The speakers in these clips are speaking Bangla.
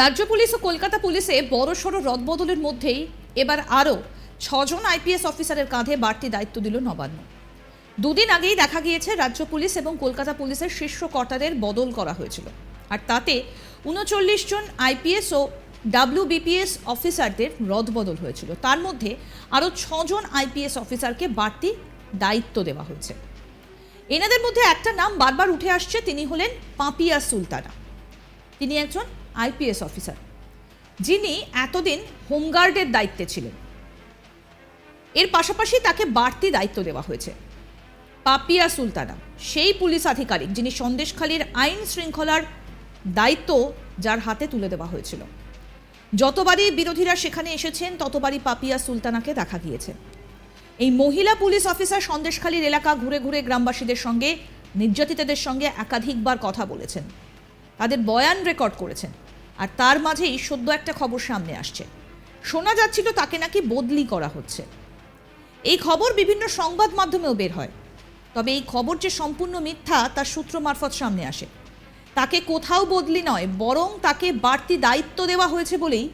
রাজ্য পুলিশ ও কলকাতা পুলিশে বড়সড় রদবদলের মধ্যেই এবার আরও ছজন আইপিএস অফিসারের কাঁধে বাড়তি দায়িত্ব দিল নবান্ন। দুদিন আগেই দেখা গিয়েছে রাজ্য পুলিশ এবং কলকাতা পুলিশের শীর্ষ কর্তাদের বদল করা হয়েছিল। আর তাতে উনচল্লিশ জন আইপিএস ও ডাব্লিউবিপিএস অফিসারদের রদবদল হয়েছিল। তার মধ্যে আরও ছজন আইপিএস অফিসারকে বাড়তি দায়িত্ব দেওয়া হয়েছে। এনাদের মধ্যে একটা নাম বারবার উঠে আসছে, তিনি হলেন পাপিয়া সুলতানা। তিনি একজন আইপিএস অফিসার, যিনি এতদিন হোমগার্ডের দায়িত্বে ছিলেন। এর পাশাপাশি তাকে বাড়তি দায়িত্ব দেওয়া হয়েছে। পাপিয়া সুলতানা, সেই পুলিশ আধিকারিক যিনি সন্দেশখালীর আইন শৃঙ্খলার দায়িত্ব যার হাতে তুলে দেওয়া হয়েছিল। যতবারই বিরোধীরা সেখানে এসেছেন, ততবারই পাপিয়া সুলতানাকে দেখা গিয়েছে। এই মহিলা পুলিশ অফিসার সন্দেশখালীর এলাকা ঘুরে ঘুরে গ্রামবাসীদের সঙ্গে, নির্যাতিতদের সঙ্গে একাধিকবার কথা বলেছেন। তাদের বয়ান রেকর্ড করেছেন। আর তার মাঝেই সদ্য একটা খবর সামনে আসছে। শোনা যাচ্ছিল তাকে নাকি বদলি করা হচ্ছে। এই খবর বিভিন্ন সংবাদ মাধ্যমেও বের হয়। তবে এই খবর যে সম্পূর্ণ মিথ্যা, তার সূত্র মারফত সামনে আসে। তাকে কোথাও বদলি নয়, বরং তাকে বাড়তি দায়িত্ব দেওয়া হয়েছে বলেই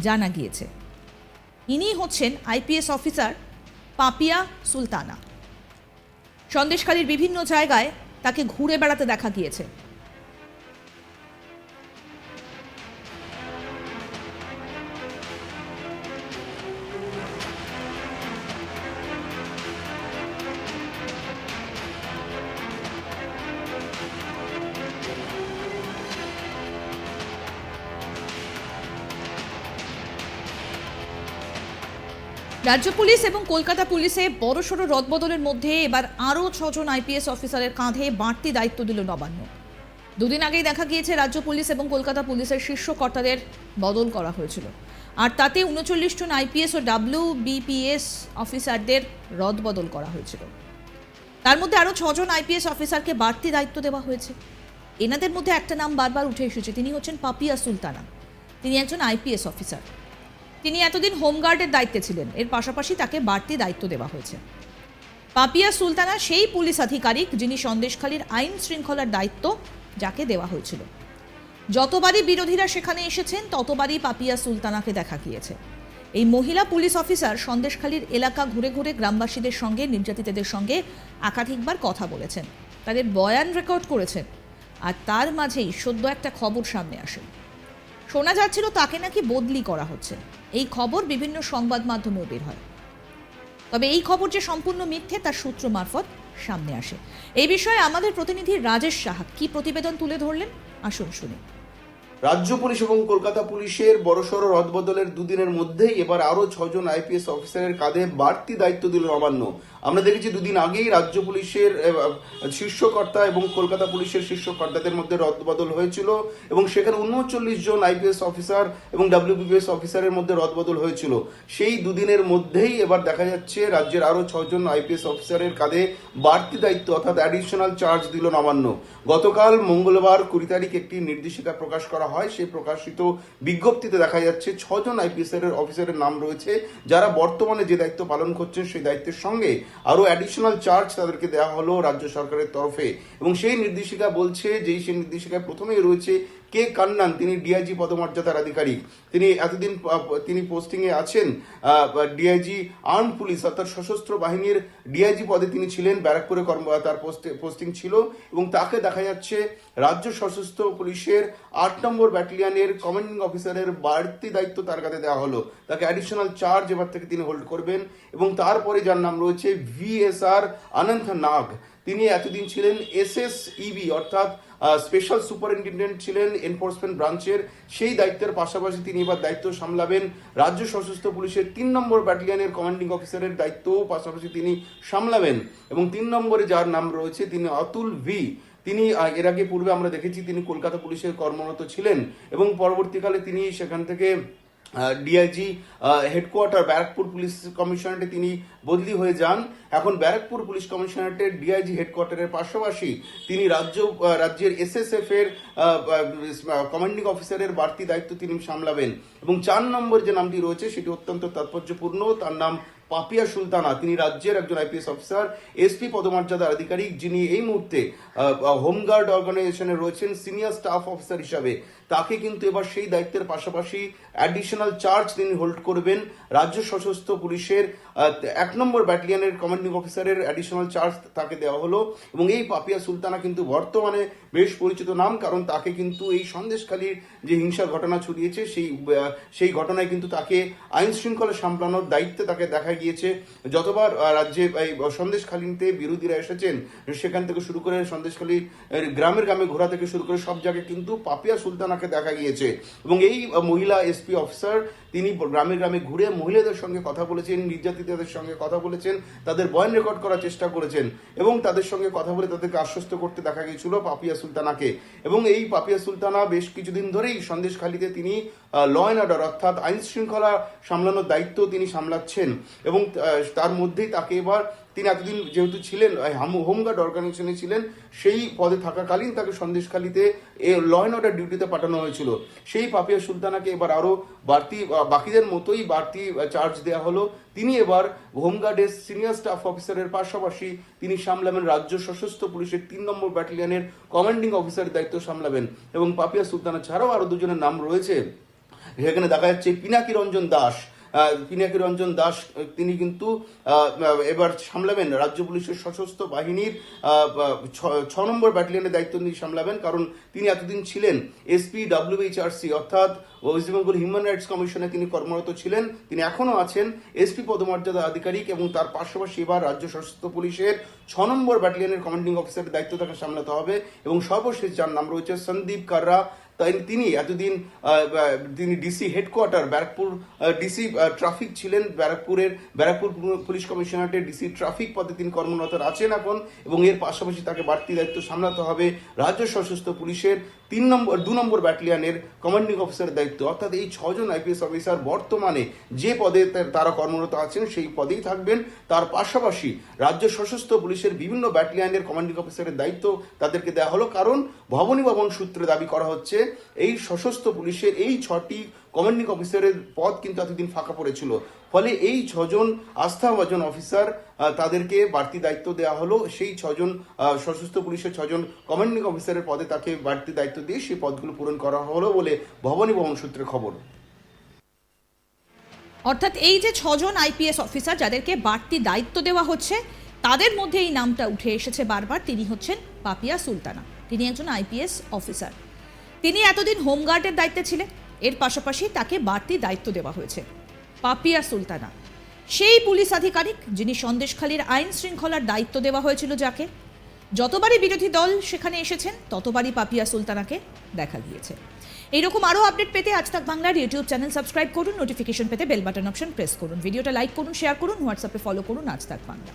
জানা গিয়েছে। ইনি হচ্ছেন আইপিএস অফিসার পাপিয়া সুলতানা। সন্দেশখালীর বিভিন্ন জায়গায় তাকে ঘুরে বেড়াতে দেখা গিয়েছে। রাজ্য পুলিশ এবং কলকাতা পুলিশে বড়সড় রদবদলের মধ্যে এবার আরও ছজন আইপিএস অফিসারের কাঁধে বাড়তি দায়িত্ব দিল নবান্ন। দুদিন আগেই দেখা গিয়েছে রাজ্য পুলিশ এবং কলকাতা পুলিশের শীর্ষ কর্তাদের বদল করা হয়েছিল। আর তাতে উনচল্লিশ জন আইপিএস ও ডাব্লিউ বিপিএস অফিসারদের রদবদল করা হয়েছিল। তার মধ্যে আরও ছজন আইপিএস অফিসারকে বাড়তি দায়িত্ব দেওয়া হয়েছে। এনাদের মধ্যে একটা নাম বারবার উঠে এসেছে, তিনি হচ্ছেন পাপিয়া সুলতানা। তিনি একজন আইপিএস অফিসার। তিনি এতদিন হোমগার্ডের দায়িত্বে ছিলেন। এর পাশাপাশি তাকে বাড়তি দায়িত্ব দেওয়া হয়েছে। পাপিয়া সুলতানা সেই পুলিশ আধিকারিক যিনি সন্দেশখালীর আইন শৃঙ্খলার দায়িত্ব যাকে দেওয়া হয়েছিল। যতবারই বিরোধীরা সেখানে এসেছেন, ততবারই পাপিয়া সুলতানাকে দেখা গিয়েছে। এই মহিলা পুলিশ অফিসার সন্দেশখালীর এলাকা ঘুরে ঘুরে গ্রামবাসীদের সঙ্গে, নির্যাতিতদের সঙ্গে একাধিকবার কথা বলেছেন। তাদের বয়ান রেকর্ড করেছেন। আর তার মাঝেই সদ্য একটা খবর সামনে আসে। শোনা যাচ্ছিল তাকে নাকি বদলি করা হচ্ছে। এই খবর বিভিন্ন সংবাদ মাধ্যমেও বের হয়। তবে এই খবর যে সম্পূর্ণ মিথ্যে, তার সূত্র মারফত সামনে আসে। এই বিষয়ে আমাদের প্রতিনিধি রাজেশ সাহা কি প্রতিবেদন তুলে ধরলেন, আসুন শুনি। রাজ্য পুলিশ এবং কলকাতা পুলিশের বড়সড় রদবদলের দুদিনের মধ্যেই এবার আরও ছজন আইপিএস অফিসারের কাঁধে বাড়তি দায়িত্ব দিল নবান্ন আমরা দেখেছি দুদিন আগেই রাজ্য পুলিশের শীর্ষকর্তা এবং কলকাতা পুলিশের শীর্ষকর্তাদের মধ্যে রদবদল হয়েছিল এবং সেখানে উনচল্লিশ জন আইপিএস অফিসার এবং ডাব্লিউবিপিএস অফিসারের মধ্যে রদবদল হয়েছিল। সেই দুদিনের মধ্যেই এবার দেখা যাচ্ছে রাজ্যের আরও ছজন আইপিএস অফিসারের কাঁধে বাড়তি দায়িত্ব অর্থাৎ অ্যাডিশনাল চার্জ দিল নবান্ন গতকাল মঙ্গলবার কুড়ি তারিখ একটি নির্দেশিকা প্রকাশ করা হয়, সেই প্রকাশিত বিজ্ঞপ্তিতে দেখা যাচ্ছে ছজন আইপিএস এর অফিসারের নাম রয়েছে, যারা বর্তমানে যে দায়িত্ব পালন করছেন সেই দায়িত্বের সঙ্গে আরও অ্যাডিশনাল চার্জ তাদেরকে দেওয়া হলো রাজ্য সরকারের তরফে। এবং সেই নির্দেশিকা বলছে যেই সেই নির্দেশিকায় প্রথমেই রয়েছে কে কান্নান? তিনি ডিআইজি পদমর্যাদার আধিকারিক। তিনি এতদিন, তিনি পোস্টিংয়ে আছেন ডিআইজি আর্ম পুলিশ অর্থাৎ সশস্ত্র বাহিনীর ডিআইজি পদে তিনি ছিলেন, ব্যারাকপুরে কর্ম, তার পোস্টিং ছিল এবং তাকে দেখা যাচ্ছে রাজ্য সশস্ত্র পুলিশের আট নম্বর ব্যাটালিয়নের কমান্ডিং অফিসারের বাড়তি দায়িত্ব তার কাছে দেওয়া হলো। তাকে অ্যাডিশনাল চার্জ এবার থেকে তিনি হোল্ড করবেন এবং তারপরে যার নাম রয়েছে ভিএসআর অনন্ত নাগ। তিনি এতদিন ছিলেন এসএসইবি অর্থাৎ স্পেশাল সুপারিনটেন্ডেন্ট ছিলেন এনফোর্সমেন্ট ব্রাঞ্চের সেই দায়িত্বের পাশাপাশি তিনি এবার দায়িত্ব সামলাবেন রাজ্য সশস্ত্র পুলিশের তিন নম্বর ব্যাটালিয়নের কমান্ডিং অফিসারের দায়িত্বও পাশাপাশি তিনি সামলাবেন। এবং তিন নম্বরে যার নাম রয়েছে তিনি অতুল ভি তিনি এর আগে পূর্বে আমরা দেখেছি তিনি কলকাতা পুলিশের কর্মরত ছিলেন এবং পরবর্তীকালে তিনি সেখান থেকে ডিআইজি হেডকোয়ার্টার ব্যারাকপুর পুলিশ কমিশনারেটে তিনি বদলি হয়ে যান। এখন ব্যারাকপুর পুলিশ কমিশনারেটের ডিআইজি হেডকোয়ার্টারের পাশাপাশি তিনি রাজ্য রাজ্যের এসএসএফ এর কমান্ডিং অফিসারের বাড়তি দায়িত্ব তিনি সামলাবেন। এবং চার নম্বর যে নামটি রয়েছে, সেটি অত্যন্ত তাৎপর্যপূর্ণ। তার নাম পাপিয়া সুলতানা, তিনি রাজ্যের একজন আইপিএস অফিসার এসপি পদমর্যাদার আধিকারিক, যিনি এই মুহূর্তে হোমগার্ড অর্গানাইজেশনে রয়েছেন সিনিয়র স্টাফ অফিসার হিসাবে। তাকে কিন্তু এবার সেই দায়িত্বের পাশাপাশি অ্যাডিশনাল চার্জ তিনি হোল্ড করবেন রাজ্য সশস্ত্র পুলিশের এক নম্বর ব্যাটালিয়নের কমান্ডিং অফিসারের অ্যাডিশনাল চার্জ তাকে দেওয়া হলো। এবং এই পাপিয়া সুলতানা কিন্তু বর্তমানে বেশ পরিচিত নাম, কারণ তাকে কিন্তু এই সন্দেশখালীর যে হিংসার ঘটনা ছড়িয়েছে, সেই সেই ঘটনায় কিন্তু তাকে আইন শৃঙ্খলা সামলানোর দায়িত্বে তাকে দেখা গিয়েছে। যতবার রাজ্যে এই সন্দেশখালীতে বিরোধীরা এসেছেন, সেখান থেকে শুরু করে সন্দেশখালী গ্রামের গ্রামে ঘোরা থেকে শুরু করে সব জায়গায় কিন্তু পাপিয়া সুলতানাকে দেখা গিয়েছে। এবং এই মহিলা এসপি অফিসার, তিনি গ্রামে গ্রামে ঘুরে মহিলাদের সঙ্গে কথা বলেছেন, নির্যাতিতদের সঙ্গে কথা বলেছেন, তাদের বয়ান রেকর্ড করার চেষ্টা করেছেন এবং তাদের সঙ্গে কথা বলে তাদেরকে আশ্বস্ত করতে দেখা গিয়েছিল পাপিয়া সুলতানাকে। এবং এই পাপিয়া সুলতানা বেশ কিছুদিন ধরেই সন্দেশখালীতে তিনি ল অ্যান্ড অর্ডার অর্থাৎ আইন শৃঙ্খলা সামলানোর দায়িত্ব তিনি সামলাচ্ছেন। এবং তার মধ্যেই তাকে এবার তিনি এতদিন যেহেতু ছিলেন হোমগার্ড অর্গানাইজেশনে ছিলেন, সেই পদে থাকাকালীন তাকে সন্দেশখালীতে ল অ্যান্ড অর্ডার ডিউটিতে পাঠানো হয়েছিল। সেই পাপিয়া সুলতানাকে এবার আরও বাড়তি বাকিদের মতোই বাড়তি চার্জ দেওয়া হলো। তিনি এবার হোমগার্ডের সিনিয়র স্টাফ অফিসারের পাশাপাশি তিনি সামলাবেন রাজ্য সশস্ত্র পুলিশের তিন নম্বর ব্যাটালিয়নের কমান্ডিং অফিসারের দায়িত্ব সামলাবেন এবং পাপিয়া সুলতানা ছাড়াও আরও দুজনের নাম রয়েছে। সেখানে দেখা যাচ্ছে পিনাকি রঞ্জন দাস পিনাকি রঞ্জন দাস, তিনি কিন্তু এবার সামলাবেন। রাজ্য পুলিশের সশস্ত্র বাহিনীর ছ- নম্বর ব্যাটালিয়নের দায়িত্ব তিনি সামলাবেন, কারণ তিনি এতদিন ছিলেন এসপি ডাব্লিউএইচআরসি অর্থাৎ ওয়েস্ট বেঙ্গল হিউম্যান রাইটস কমিশনে তিনি কর্মরত ছিলেন। তিনি এখনও আছেন এসপি পদমর্যাদা আধিকারিক এবং তার পাশাপাশি এবার রাজ্য সশস্ত্র পুলিশের ছ নম্বর ব্যাটালিয়নের কমান্ডিং অফিসারের দায়িত্ব তাকে সামলাতে হবে এবং সর্বশেষ যার নাম রয়েছে সন্দীপ কাররা। তাই তিনি এতদিন তিনি DC headquarter Barrackpore DC traffic ছিলেন ব্যারাকপুরের, ব্যারাকপুর পুলিশ কমিশনারেটের ডিসি ট্রাফিক পদে তিনি কর্মরত আছেন এখন এবং এর পাশাপাশি তাকে বাড়তি দায়িত্ব সামলাতে হবে রাজ্য সশস্ত্র পুলিশের তিন নম্বর, দু নম্বর ব্যাটালিয়ানের কমান্ডিং অফিসারের দায়িত্ব। অর্থাৎ এই ছজন আইপিএস অফিসার বর্তমানে যে পদে তারা কর্মরত আছেন, সেই পদেই থাকবেন। তার পাশাপাশি রাজ্য সশস্ত্র পুলিশের বিভিন্ন ব্যাটালিয়ানের কমান্ডিং অফিসারের দায়িত্ব তাদেরকে দেওয়া হলো। কারণ ভবনী ভবন সূত্রে দাবি করা হচ্ছে, এই সশস্ত্র পুলিশের এই ছটি কমান্ডিং অফিসারের পদ কিন্তু এতদিন ফাঁকা পড়েছিল। ফলে এই ছজন আস্থাভাজন অফিসার তাদেরকে বাড়তি দায়িত্ব দেওয়া হলো। সেই ছজন সশস্ত্র পুলিশের ছজন কমান্ডিং অফিসারের পদে তাকে বাড়তি দায়িত্ব দিয়ে সেই পদগুলো পূরণ করা হলো বলে ভবনী ভবন সূত্রে খবর। অর্থাৎ এই যে ছজন আইপিএস অফিসার যাদেরকে বাড়তি দায়িত্ব দেওয়া হচ্ছে, তাদের মধ্যে এই নামটা উঠে এসেছে বারবার। তিনি হচ্ছেন পাপিয়া সুলতানা। তিনি একজন আইপিএস অফিসার তিনি এতদিন হোমগার্ডের দায়িত্বে ছিলেন। এর পাশাপাশি তাকে বাড়তি দায়িত্ব দেওয়া হয়েছে। পাপিয়া সুলতানা। সেই পুলিশ আধিকারিক, যিনি সন্দেশখালীর আইন শৃঙ্খলার দায়িত্ব দেওয়া হয়েছিল যাকে, যতবারই বিরোধী দল সেখানে এসেছেন, ততবারই পাপিয়া সুলতানাকে দেখা গিয়েছে। এইরকম আরও আপডেট পেতে আজ তাক বাংলার ইউটিউব চ্যানেল সাবস্ক্রাইব করুন, নোটিফিকেশন পেতে বেল বাটন অপশন প্রেস করুন। ভিডিওটা লাইক করুন, শেয়ার করুন, হোয়াটসঅ্যাপে ফলো করুন, আজ তাক বাংলা।